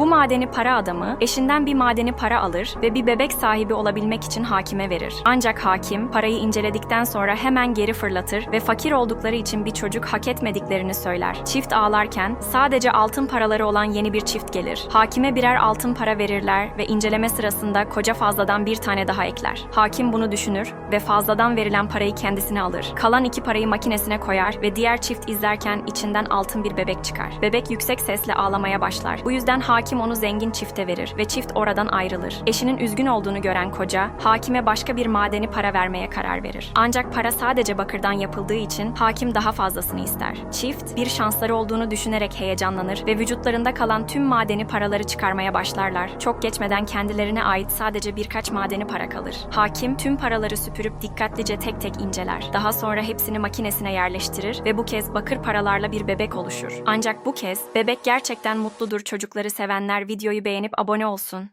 Bu madeni para adamı eşinden bir madeni para alır ve bir bebek sahibi olabilmek için hakime verir. Ancak hakim parayı inceledikten sonra hemen geri fırlatır ve fakir oldukları için bir çocuk hak etmediklerini söyler. Çift ağlarken sadece altın paraları olan yeni bir çift gelir. Hakime birer altın para verirler ve inceleme sırasında koca fazladan bir tane daha ekler. Hakim bunu düşünür ve fazladan verilen parayı kendisine alır. Kalan iki parayı makinesine koyar ve diğer çift izlerken içinden altın bir bebek çıkar. Bebek yüksek sesle ağlamaya başlar. Bu yüzden hakim onu zengin çifte verir ve çift oradan ayrılır. Eşinin üzgün olduğunu gören koca, hakime başka bir madeni para vermeye karar verir. Ancak para sadece bakırdan yapıldığı için hakim daha fazlasını ister. Çift, bir şansları olduğunu düşünerek heyecanlanır ve vücutlarında kalan tüm madeni paraları çıkarmaya başlarlar. Çok geçmeden kendilerine ait sadece birkaç madeni para kalır. Hakim tüm paraları süpürüp dikkatlice tek tek inceler. Daha sonra hepsini makinesine yerleştirir ve bu kez bakır paralarla bir bebek oluşur. Ancak bu kez bebek gerçekten mutludur çocukları sevenler videoyu beğenip abone olsun.